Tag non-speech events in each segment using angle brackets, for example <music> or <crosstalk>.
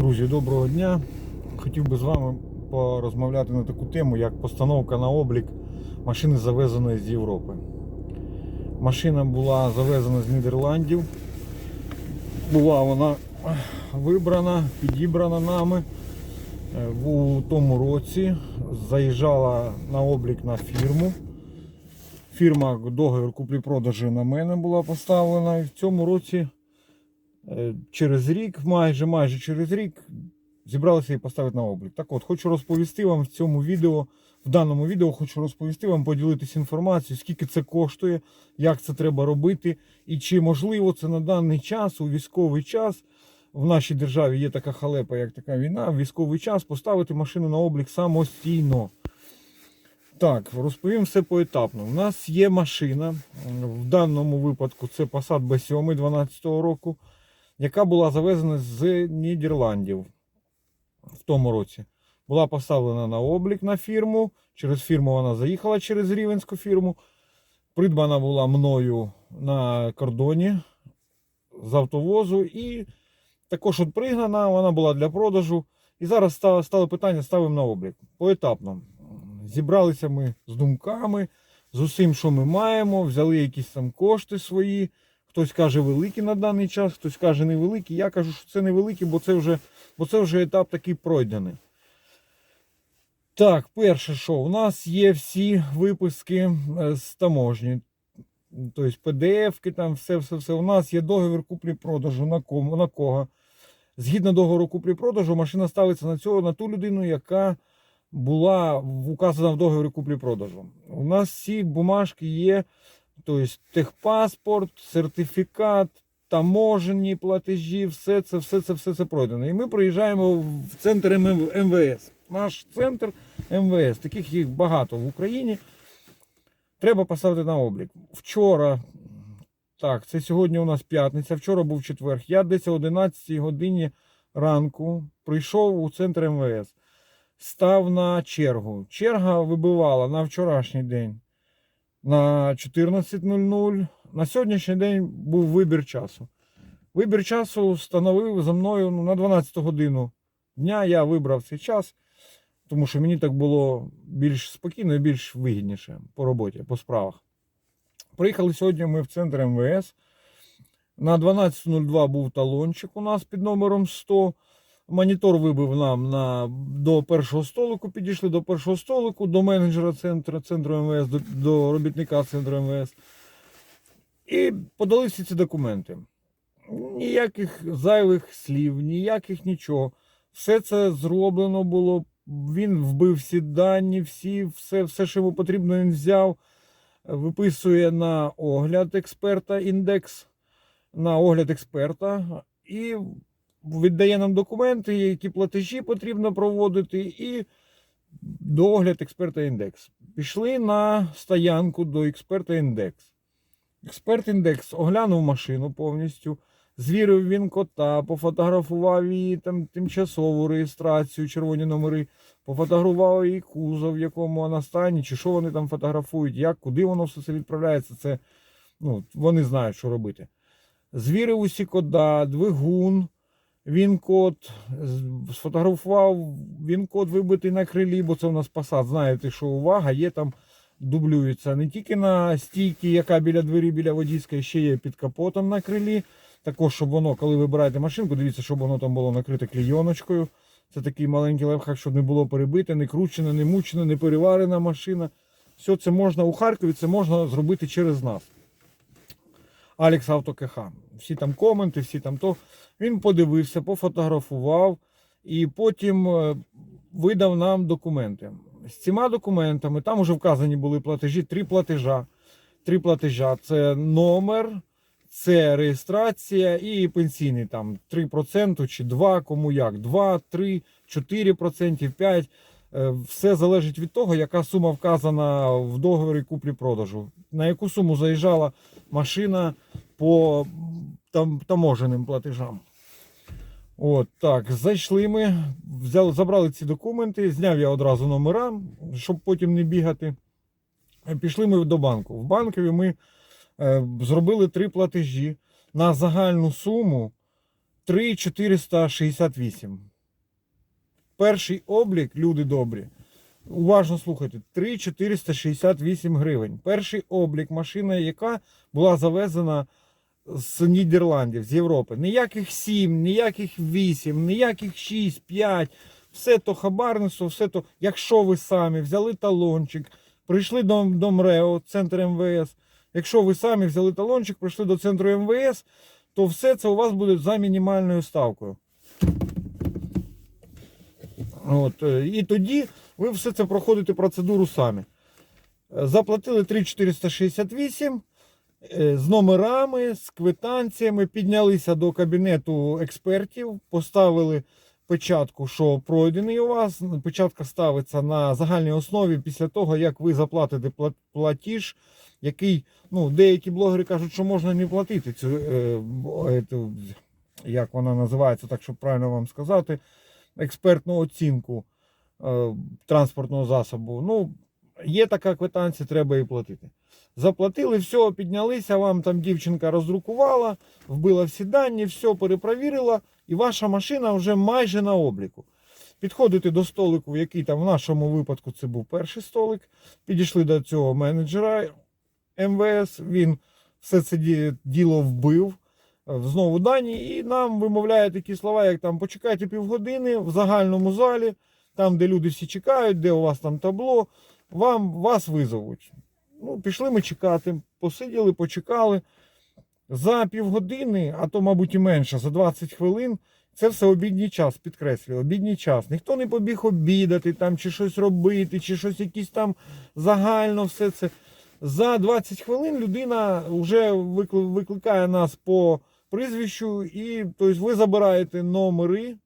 Друзі, доброго дня. Хотів би з вами порозмовляти на таку тему, як постановка на облік машини завезеної з Європи. Машина була завезена з Нідерландів. Була вона вибрана, підібрана нами е, у тому році. Заїжджала на облік на фірму. Фірма договір куплі-продажу на мене була поставлена. І в цьому році через рік, майже майже через рік, зібралися її поставити на облік. Так от, хочу розповісти вам в цьому відео, в даному відео хочу розповісти вам, поділитися інформацією, скільки це коштує, як це треба робити, і чи можливо це на даний час, у військовий час. В нашій державі є така халепа, як така війна, в військовий час поставити машину на облік самостійно. Так, розповім все поетапно. У нас є машина, в даному випадку це Passat B7 12 року, яка була завезена з Нідерландів в тому році. Була поставлена на облік на фірму. Через фірму вона заїхала через рівенську фірму. Придбана була мною на кордоні з автовозу. І також от пригнана, вона була для продажу. І зараз стало, питання, ставимо на облік. Поетапно. Зібралися ми з думками, з усім, що ми маємо, взяли якісь там кошти свої. Хтось каже великі на даний час, хтось каже невеликі. Я кажу, що це невеликі, бо це вже, бо це вже етап такий пройдений. Так, перше, що у нас є всі виписки е, з таможні. Тобто PDF, там все, все, все. У нас є договір куплі-продажу на кому, на кого. Згідно договору куплі-продажу, машина ставиться на цього, на ту людину, яка була указана в договорі куплі-продажу. У нас всі бумажки є, тобто техпаспорт, сертифікат, таможені платежі, все це, все це, все це пройдено. І ми приїжджаємо в центр МВС. Наш центр МВС, таких їх багато в Україні. Треба поставити на облік. Вчора, так, це сьогодні у нас п'ятниця, вчора був четвер. Я десь о 11 годині ранку прийшов у центр МВС став на чергу. Черга вибивала на вчорашній день на 14.00. На сьогоднішній день був вибір часу. Вибір часу встановив за мною ну, на 12 годину дня. Я вибрав цей час, тому що мені так було більш спокійно і більш вигідніше по роботі, по справах. Приїхали сьогодні ми в центр МВС. На 12.02 був талончик у нас під номером 100. Монітор вибив нам на, до першого столику, підійшли до першого столику, до менеджера центру, центру МВС, до, до робітника центру МВС. І подали всі ці документи. Ніяких зайвих слів, ніяких нічого. Все це зроблено було. Він вбив всі дані, всі, все, все, що йому потрібно, він взяв, виписує на огляд експерта індекс, на огляд експерта. І віддає нам документи, які платежі потрібно проводити, і догляд експерта індекс. Пішли на стоянку до експерта індекс. Експерт індекс оглянув машину повністю, звірив він кота, пофотографував її там тимчасову реєстрацію, червоні номери, пофотографував її кузов, в якому вона стані, чи що вони там фотографують, як, куди воно все це відправляється. Це ну, вони знають, що робити. Звірив усі кода, двигун. Він код сфотографував, він код вибитий на крилі, бо це у нас Passat. Знаєте, що увага, є там дублюється не тільки на стійці, яка біля двері, біля водійської, ще є під капотом на крилі. Також, щоб воно, коли вибираєте машинку, дивіться, щоб воно там було накрите клійоночкою. Це такий маленький лайфхак, щоб не було перебите, не кручене, не мучене, не переварена машина. Все це можна у Харкові, це можна зробити через нас. Алекс КХ. Всі там коменти, всі там то. Він подивився, пофотографував і потім е, видав нам документи. З цими документами там вже вказані були платежі, три платежа. Три платежа. Це номер, це реєстрація і пенсійний там 3% чи 2, кому як. 2, 3, 4%, 5%. Е, Все залежить від того, яка сума вказана в договорі куплі-продажу. На яку суму заїжджала машина по там, таможеним платежам. От так, зайшли ми, взяли, забрали ці документи, зняв я одразу номера, щоб потім не бігати. Е, Пішли ми до банку. В банкові ми е, зробили три платежі на загальну суму 3,468. Перший облік, люди добрі. Уважно слухайте, 3,468 гривень. Перший облік машина, яка була завезена з Нідерландів, з Європи. Ніяких 7, ніяких 8, ніяких 6, 5. Все то хабарництво, все то, якщо ви самі взяли талончик, прийшли до, до МРЕО, центр МВС. Якщо ви самі взяли талончик, прийшли до центру МВС, то все це у вас буде за мінімальною ставкою. От, е, і тоді ви все це проходите процедуру самі. Заплатили 3,468 е, з номерами, з квитанціями, піднялися до кабінету експертів, поставили печатку, що пройдений у вас. Печатка ставиться на загальній основі після того, як ви заплатите платіж, який ну, деякі блогери кажуть, що можна не платити цю, е, е, як вона називається, так щоб правильно вам сказати, експертну оцінку е, транспортного засобу. Ну, є така квитанція, треба і платити. Заплатили, все, піднялися, вам там дівчинка роздрукувала, вбила всі дані, все перепровірила, і ваша машина вже майже на обліку. Підходите до столику, який там в нашому випадку це був перший столик. Підійшли до цього менеджера МВС, він все це діло вбив. е, Знову дані, і нам вимовляє такі слова, як там почекайте півгодини в загальному залі, там, де люди всі чекають, де у вас там табло, вам вас визовуть. Ну, пішли ми чекати, посиділи, почекали. За півгодини, а то, мабуть, і менше, за 20 хвилин. Це все обідній час, підкреслюю, обідній час. Ніхто не побіг обідати там, чи щось робити, чи щось якісь там загально все це. За 20 хвилин людина вже викликає нас по прізвищу, і тобто, ви забираєте номери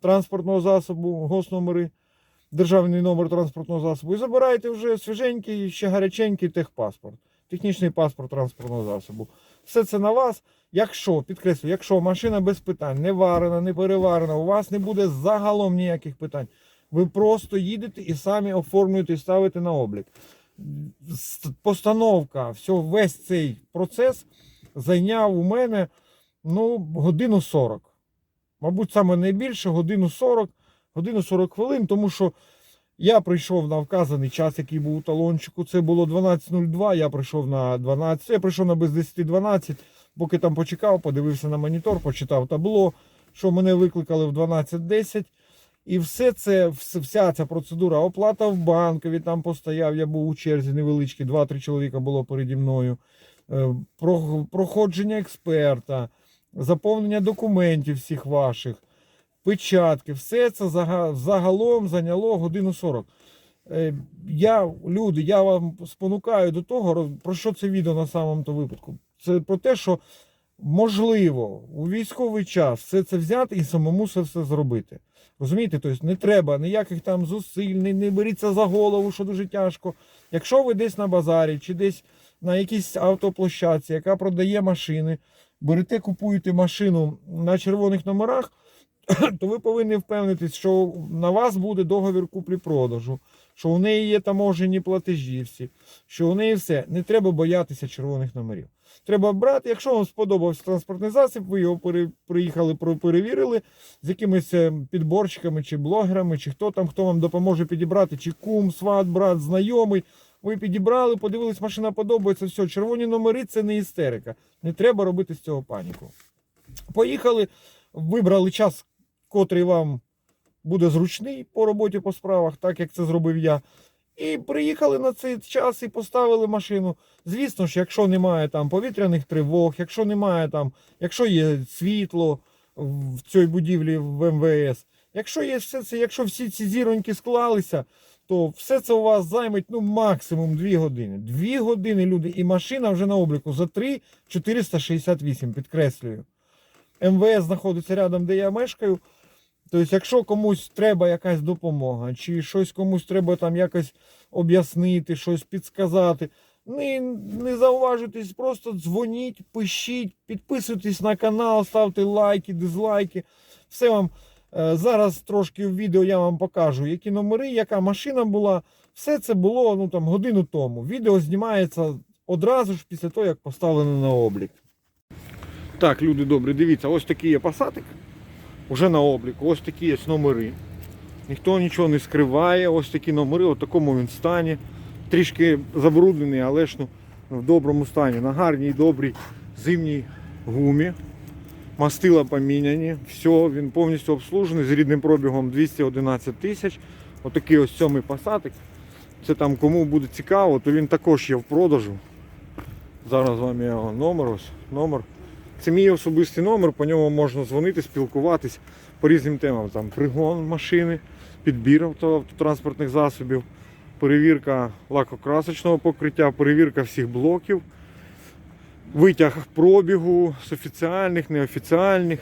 транспортного засобу, госномери, державний номер транспортного засобу, і забираєте вже свіженький, ще гаряченький техпаспорт, технічний паспорт транспортного засобу. Все це на вас. Якщо, підкреслю, якщо машина без питань, не варена, не переварена, у вас не буде загалом ніяких питань. Ви просто їдете і самі оформлюєте і ставите на облік. Постановка, все, весь цей процес зайняв у мене ну, годину 40. Мабуть, саме найбільше годину 40, годину 40 хвилин, тому що я прийшов на вказаний час, який був у талончику. Це було 12.02, я прийшов на 12, я прийшов на без 10.12, поки там почекав, подивився на монітор, почитав табло, що мене викликали в 12.10. І все це, вся ця процедура, оплата в банкові, там постояв, я був у черзі невеличкий, 2-3 чоловіка було переді мною. Е, Проходження експерта, заповнення документів всіх ваших, печатки, все це загалом зайняло годину 40. Е, Я, люди, я вам спонукаю до того, про що це відео на самому випадку. Це про те, що можливо у військовий час все це взяти і самому все, все зробити. Розумієте, тобто не треба ніяких там зусиль, не, не беріться за голову, що дуже тяжко. Якщо ви десь на базарі чи десь на якійсь автоплощадці, яка продає машини, берете, купуєте машину на червоних номерах, <coughs> то ви повинні впевнитись, що на вас буде договір куплі-продажу, що у неї є таможені платежі всі, що у неї все. Не треба боятися червоних номерів. Треба брати, якщо вам сподобався транспортний засіб, ви його приїхали, перевірили з якимись е, підборщиками чи блогерами, чи хто там, хто вам допоможе підібрати, чи кум, сват, брат, знайомий. Ви підібрали, подивились, машина подобається, все, червоні номери це не істерика. Не треба робити з цього паніку. Поїхали, вибрали час, котрий вам буде зручний по роботі по справах, так як це зробив я. І приїхали на цей час і поставили машину. Звісно ж, якщо немає там повітряних тривог, якщо немає там, якщо є світло в цій будівлі в МВС, якщо є все це, якщо всі ці зіроньки склалися, то все це у вас займе ну, максимум 2 години. 2 години, люди, і машина вже на обліку за 3 468, підкреслюю. МВС знаходиться рядом, де я мешкаю. Тобто, якщо комусь треба якась допомога, чи щось комусь треба там якось об'яснити, щось підсказати, не, не зауважуйтесь, просто дзвоніть, пишіть, підписуйтесь на канал, ставте лайки, дизлайки. Все вам е, зараз трошки в відео я вам покажу, які номери, яка машина була. Все це було ну, там, годину тому. Відео знімається одразу ж після того, як поставлено на облік. Так, люди добрі, дивіться, ось такий є пасатик. Уже на обліку, ось такі є номери. Ніхто нічого не скриває. Ось такі номери, в такому він стані. Трішки забруднений, але ж ну, в доброму стані. На гарній, добрій зимній гумі. Мастила поміняні. Все, він повністю обслужений з рідним пробігом 211 тисяч. Отакий ось сьомий пасатик. Це там кому буде цікаво, то він також є в продажу. Зараз вам його номер ось. Номер. Це мій особистий номер, по ньому можна дзвонити, спілкуватись по різним темам. Там пригон машини, підбір автотранспортних засобів, перевірка лакокрасочного покриття, перевірка всіх блоків, витяг пробігу з офіціальних, неофіціальних.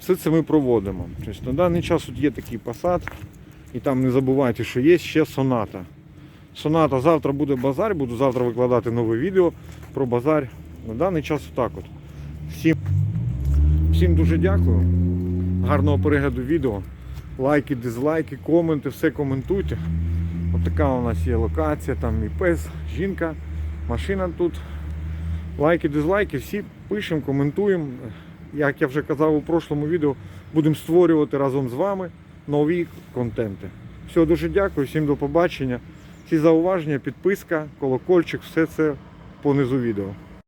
Все це ми проводимо. Тобто, на даний час тут є такий посад, і там не забувайте, що є ще соната. Соната завтра буде базар, буду завтра викладати нове відео про базар. На даний час отак от. Всім, всім дуже дякую. Гарного перегляду відео. Лайки, дизлайки, коменти, все коментуйте. От така у нас є локація, там і пес, жінка, машина тут. Лайки, дизлайки, всі пишемо, коментуємо. Як я вже казав у прошлому відео, будемо створювати разом з вами нові контенти. Всього дуже дякую, всім до побачення. Всі зауваження, підписка, колокольчик, все це понизу відео.